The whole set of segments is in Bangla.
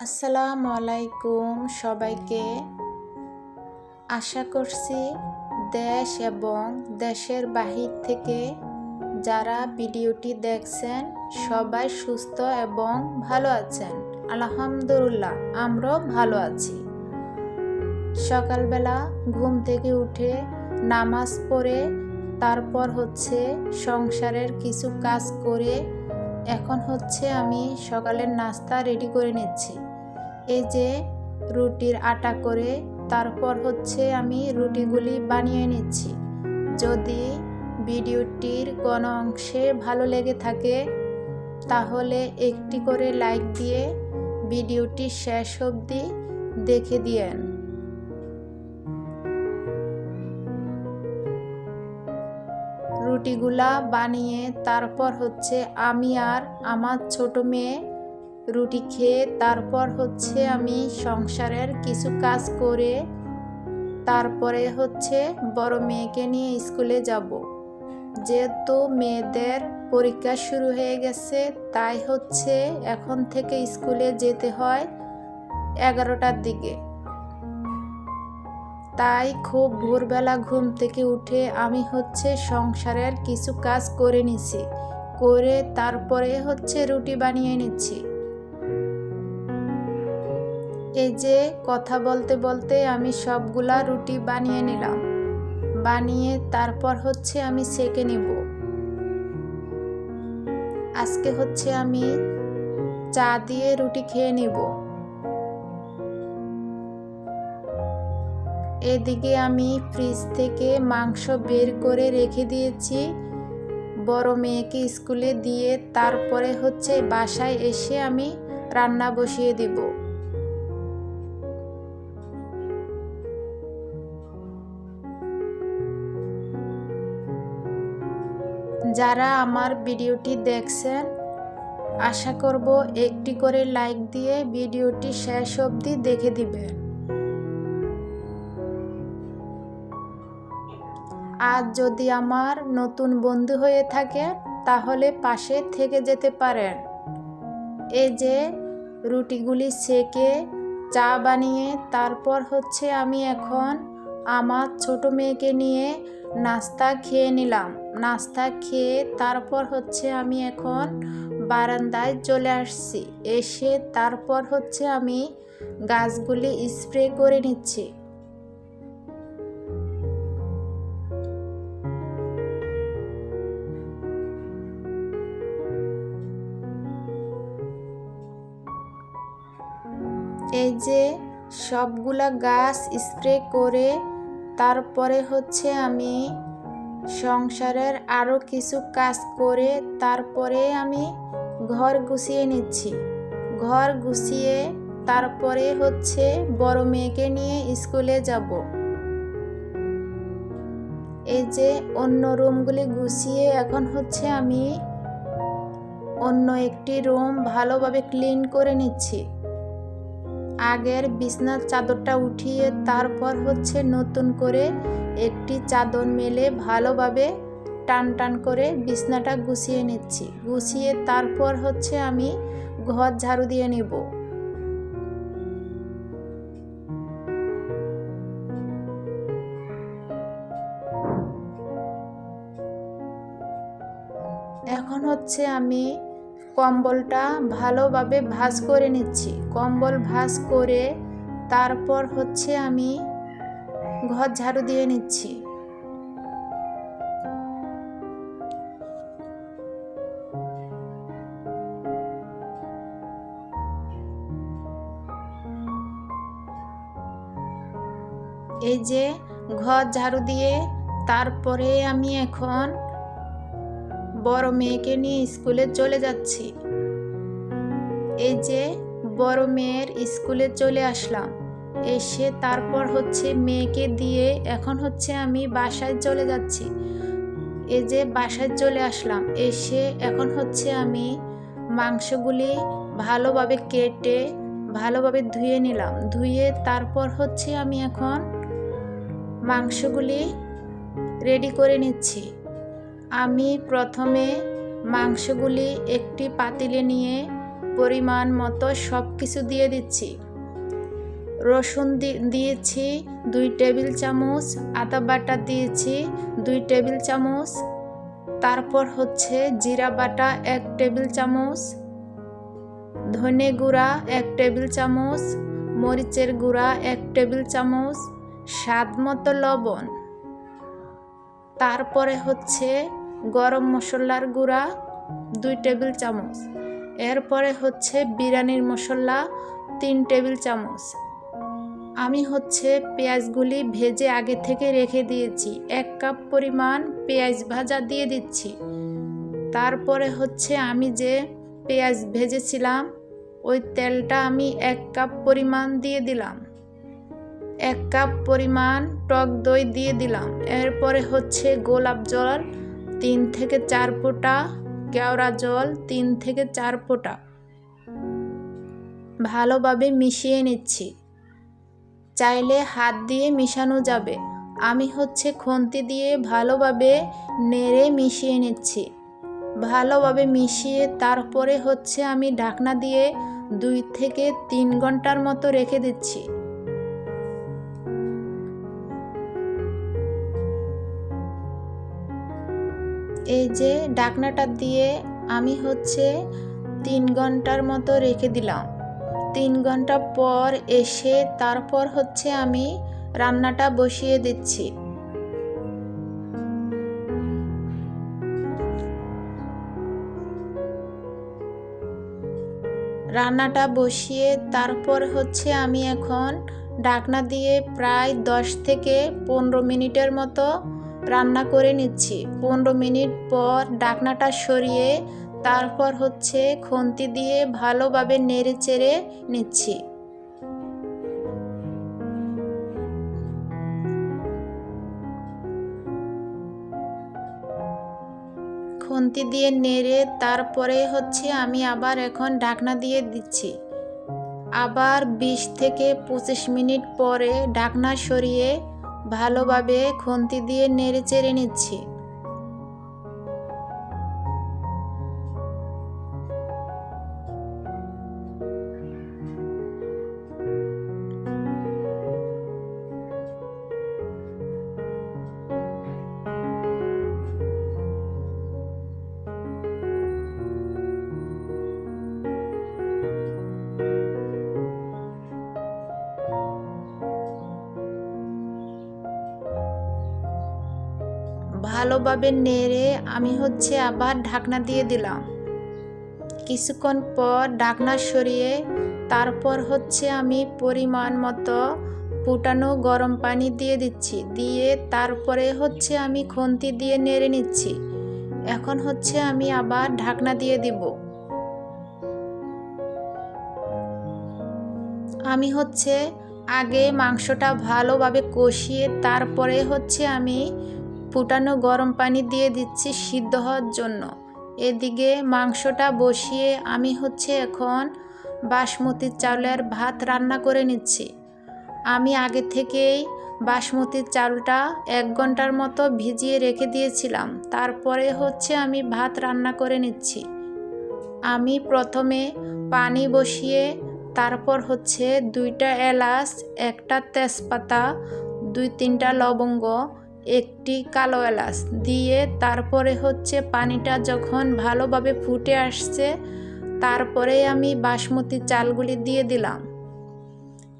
আসসালামু আলাইকুম সবাইকে। আশা করছি দেশ এবং দেশের বাহির থেকে যারা ভিডিওটি দেখছেন সবাই সুস্থ এবং ভালো আছেন। আলহামদুলিল্লাহ, আমরাও ভালো আছি। সকালবেলা ঘুম থেকে উঠে নামাজ পড়ে, তারপর হচ্ছে সংসারের কিছু কাজ করে, এখন হচ্ছে আমি সকালের নাস্তা রেডি করে নিচ্ছি। এই যে রুটির আটা করে তারপর হচ্ছে আমি রুটিগুলি বানিয়ে নিচ্ছি। যদি ভিডিওটির কোনো অংশে ভালো লেগে থাকে, তাহলে একটি করে লাইক দিয়ে ভিডিওটি শেষ অবধি দেখে দিয়েন। রুটিগুলা বানিয়ে তারপর হচ্ছে আমি আর আমার ছোট মেয়ে রুটি খেয়ে তারপর হচ্ছে আমি সংসারের কিছু কাজ করে তারপরে হচ্ছে বড় মেয়েকে নিয়ে স্কুলে যাব। যেহেতু মেয়েদের পরীক্ষা শুরু হয়ে গেছে, তাই হচ্ছে এখন থেকে স্কুলে যেতে হয় এগারোটার দিকে। তাই খুব ভোরবেলা ঘুম থেকে উঠে আমি হচ্ছে সংসারের কিছু কাজ করে নিছি, করে তারপরে হচ্ছে রুটি বানিয়ে নিচ্ছি। এই যে কথা বলতে বলতে আমি সবগুলা রুটি বানিয়ে নিলাম। বানিয়ে তারপর হচ্ছে আমি সেকে নিব। আজকে হচ্ছে আমি চা দিয়ে রুটি খেয়ে নিব। এদিকে আমি ফ্রিজ থেকে মাংস বের করে রেখে দিয়েছি। বড় মেয়েকে স্কুলে দিয়ে তারপরে হচ্ছে বাসায় এসে আমি রান্না বসিয়ে দিব। যারা আমার ভিডিওটি দেখছেন, আশা করব একটি করে লাইক দিয়ে ভিডিওটি শেষ অবধি দেখে দিবেন। আজ যদি আমার নতুন বন্ধু হয়ে থাকে তাহলে পাশে থেকে যেতে পারেন। এই যে রুটিগুলি সেকে চা বানিয়ে, তারপর হচ্ছে আমি এখন আমার ছোট মেয়েকে নিয়ে নাস্তা খেয়ে নিলাম। নাস্তা খেয়ে তারপর হচ্ছে আমি এখন বারান্দায় চলে আসছি। এসে তারপর হচ্ছে আমি গাছগুলি স্প্রে করে নিচ্ছি। এই যে সবগুলা গাছ স্প্রে করে তারপরে হচ্ছে আমি সংসারের আরও কিছু কাজ করে তারপরে আমি ঘর গুছিয়ে নিচ্ছি। ঘর গুছিয়ে তারপরে হচ্ছে বড় মেয়েকে নিয়ে স্কুলে যাব। এই যে অন্য রুমগুলি গুছিয়ে এখন হচ্ছে আমি অন্য একটি রুম ভালোভাবে ক্লিন করে নিচ্ছি। আগের বিছনার চাদরটা উঠিয়ে তারপর হচ্ছে নতুন করে একটি চাদর মেলে ভালোভাবে টান টান করে বিছনাটা গুছিয়ে নিচ্ছি। গুছিয়ে তারপর হচ্ছে আমি ঘর ঝাড়ু দিয়ে নিব। এখন হচ্ছে আমি কম্বলটা ভালোভাবে ভাজ করে নিচ্ছি। কম্বল ভাজ করে তারপর হচ্ছে আমি ঘর ঝাড়ু দিয়ে নিচ্ছি। এই যে ঘর ঝাড়ু দিয়ে তারপরে আমি এখন বড় মেয়েকে নিয়ে স্কুলে চলে যাচ্ছি। এই যে বড় মেয়ের স্কুলে চলে আসলাম। এসে তারপর হচ্ছে মেয়েকে দিয়ে এখন হচ্ছে আমি বাসায় চলে যাচ্ছি। এই যে বাসায় চলে আসলাম, এসে এখন হচ্ছে আমি মাংসগুলি ভালোভাবে কেটে ভালোভাবে ধুয়ে নিলাম। ধুয়ে তারপর হচ্ছে আমি এখন মাংসগুলি রেডি করে নিচ্ছি। আমি প্রথমে মাংসগুলি একটি পাতিলে নিয়ে পরিমাণ মতো সব কিছু দিয়ে দিচ্ছি। রসুন দিয়েছি দুই টেবিল চামচ, আদা বাটা দিয়েছি দুই টেবিল চামচ, তারপর হচ্ছে জিরা বাটা এক টেবিল চামচ, ধনে গুঁড়া এক টেবিল চামচ, মরিচের গুঁড়া এক টেবিল চামচ, স্বাদ মতো লবণ। তারপরে হচ্ছে গরম মশলার গুঁড়া দুই টেবিল চামচ। এরপরে হচ্ছে বিরিয়ানির মশলা তিন টেবিল চামচ। আমি হচ্ছে পেঁয়াজগুলি ভেজে আগে থেকে রেখে দিয়েছি। এক কাপ পরিমাণ পেঁয়াজ ভাজা দিয়ে দিচ্ছি। তারপরে হচ্ছে আমি যে পেঁয়াজ ভেজেছিলাম, ওই তেলটা আমি এক কাপ পরিমাণ দিয়ে দিলাম। এক কাপ পরিমাণ টক দই দিয়ে দিলাম। এরপরে হচ্ছে গোলাপ জল, তিন থেকে চার ফোঁটা। কেওড়া জল, তিন থেকে চার ফোঁটা। ভালোভাবে মিশিয়ে নিচ্ছি। চাইলে হাত দিয়ে মিশানো যাবে। আমি হচ্ছে খুন্তি দিয়ে ভালোভাবে নেড়ে মিশিয়ে নিচ্ছি। ভালোভাবে মিশিয়ে তারপরে হচ্ছে আমি ঢাকনা দিয়ে দুই থেকে তিন ঘণ্টার মতো রেখে দিচ্ছি। এই যে ঢাকনাটা দিয়ে আমি হচ্ছে তিন ঘণ্টার মতো রেখে দিলাম। তিন ঘণ্টা পর এসে তারপর হচ্ছে আমি রান্নাটা বসিয়ে দিচ্ছি। রান্নাটা বসিয়ে তারপর হচ্ছে আমি এখন ঢাকনা দিয়ে প্রায় দশ থেকে পনেরো মিনিটের মতো রান্না করে নিচ্ছি। পনেরো মিনিট পর ঢাকনাটা সরিয়ে তারপর হচ্ছে খুন্তি দিয়ে ভালোভাবে নেড়ে চেড়ে নিচ্ছি। খুন্তি দিয়ে নেড়ে তারপরে হচ্ছে আমি আবার এখন ঢাকনা দিয়ে দিচ্ছি। আবার বিশ থেকে পঁচিশ মিনিট পরে ঢাকনা সরিয়ে ভালোভাবে খুন্তি দিয়ে নেড়ে চেড়ে নিচ্ছি। ভালোভাবে নেড়ে আমি হচ্ছে আবার ঢাকনা দিয়ে দিলাম। কিছুক্ষণ পর ঢাকনা সরিয়ে তারপর হচ্ছে আমি পরিমাণ মতো ফুটানো গরম পানি দিয়ে দিচ্ছি। দিয়ে তারপরে হচ্ছে আমি খুন্তি দিয়ে নেড়ে নিচ্ছি। এখন হচ্ছে আমি আবার ঢাকনা দিয়ে দিব। আমি হচ্ছে আগে মাংসটা ভালোভাবে কষিয়ে তারপরে হচ্ছে আমি ফুটানো গরম পানি দিয়ে দিচ্ছি সিদ্ধ হওয়ার জন্য। এদিকে মাংসটা বসিয়ে আমি হচ্ছে এখন বাসমতি চাউলের ভাত রান্না করে নিচ্ছি। আমি আগে থেকেই বাসমতি চালটা এক ঘণ্টার মতো ভিজিয়ে রেখে দিয়েছিলাম। তারপরে হচ্ছে আমি ভাত রান্না করে নিচ্ছি। আমি প্রথমে পানি বসিয়ে, তারপর হচ্ছে দুইটা এলাচ, একটা তেজপাতা, দুই তিনটা লবঙ্গ একটি কালো এলাচ দিয়ে তারপরে হচ্ছে পানিটা যখন ভালোভাবে ফুটে আসছে, তারপরে আমি বাসমতি চালগুলি দিয়ে দিলাম।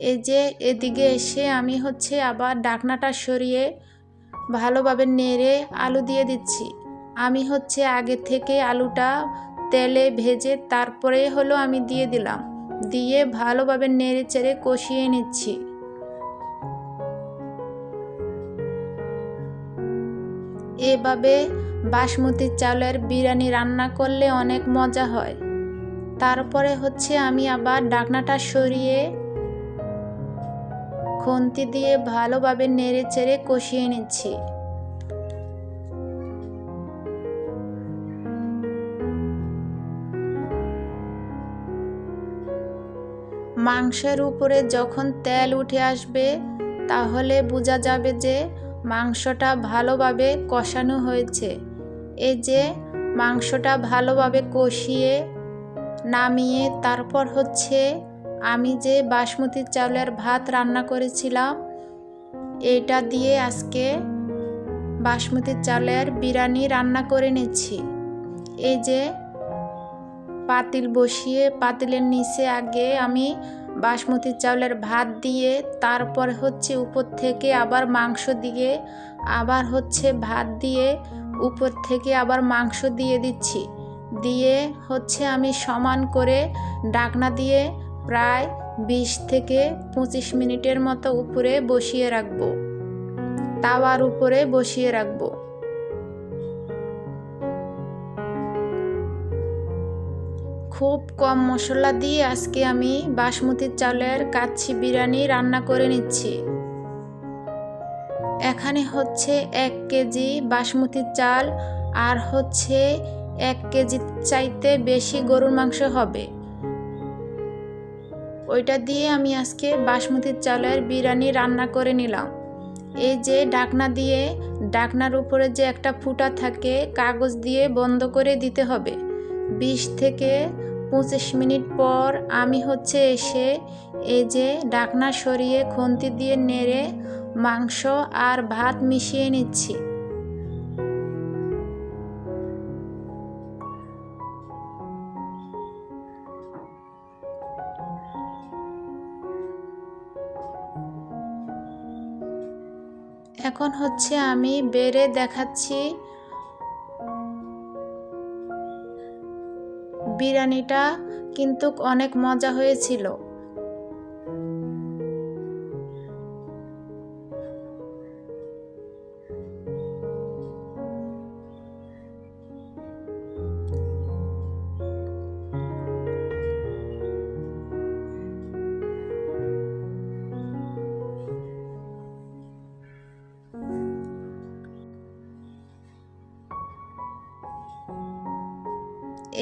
এই যে এদিকে এসে আমি হচ্ছে আবার ডাকনাটা সরিয়ে ভালোভাবে নেড়ে আলু দিয়ে দিচ্ছি। আমি হচ্ছে আগে থেকে আলুটা তেলে ভেজে তারপরে হলো আমি দিয়ে দিলাম। দিয়ে ভালোভাবে নেড়ে চেড়ে কষিয়ে নিচ্ছি। এভাবে বাসমতি চালের বিরিয়ানি রান্না করলে অনেক মজা হয়। তারপরে হচ্ছে আমি আবার ডাকনাটা সরিয়ে খুন্তি দিয়ে ভালোভাবে নেড়ে চেড়ে কষিয়ে নিচ্ছি। মাংসের উপরে যখন তেল উঠে আসবে, তাহলে বোঝা যাবে যে মাংসটা ভালোভাবে কষানো হয়েছে। এই যে মাংসটা ভালোভাবে কষিয়ে নামিয়ে তারপর হচ্ছে আমি যে বাসমতি চাউলের ভাত রান্না করেছিলাম, এটা দিয়ে আজকে বাসমতি চাউলের বিরিয়ানি রান্না করে নিচ্ছি। এই যে পাতিল বসিয়ে, পাতিলের নিচে আগে আমি বাসমতি চাউলের ভাত দিয়ে, তারপর হচ্ছে উপর থেকে আবার মাংস দিয়ে, আবার হচ্ছে ভাত দিয়ে, উপর থেকে আবার মাংস দিয়ে দিচ্ছি। দিয়ে হচ্ছে আমি সমান করে ডাকনা দিয়ে প্রায় বিশ থেকে পঁচিশ মিনিটের মতো উপরে বসিয়ে রাখব। তাওয়ার উপরে বসিয়ে রাখব। খুব কম মশলা দিয়ে আজকে আমি বাসমতি চালের কাচ্ছি বিরিয়ানি রান্না করে নিচ্ছি। এখানে হচ্ছে এক কেজি বাসমতি চাল আর হচ্ছে এক কেজি চাইতে বেশি গরুর মাংস হবে। ওইটা দিয়ে আমি আজকে বাসমতি চালের বিরিয়ানি রান্না করে নিলাম। এই যে ডাকনা দিয়ে ডাকনার উপরে যে একটা ফুটা থাকে, কাগজ দিয়ে বন্ধ করে দিতে হবে। বিশ থেকে পঁচিশ মিনিট পর আমি হচ্ছে এসে এই যে ডাকনা সরিয়ে খুন্তি দিয়ে নেড়ে মাংস আর ভাত মিশিয়ে নিচ্ছি। এখন হচ্ছে আমি বেড়ে দেখাচ্ছি বিরিয়ানিটা কিন্তু অনেক মজা হয়েছিল।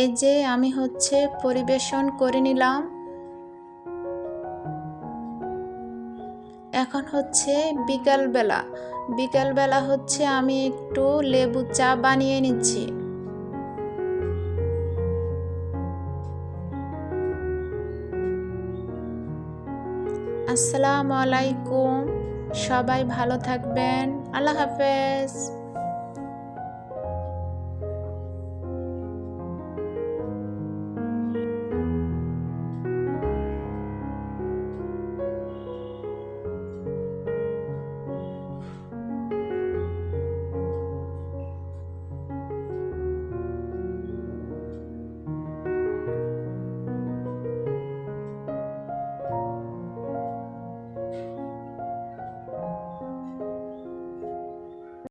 এই যে আমি হচ্ছে পরিবেশন করে নিলাম। এখন হচ্ছে বিকালবেলা। বিকালবেলা হচ্ছে আমি একটু লেবু চা বানিয়ে নিচ্ছি। আসসালামু আলাইকুম। সবাই ভালো থাকবেন। আল্লাহ হাফেজ।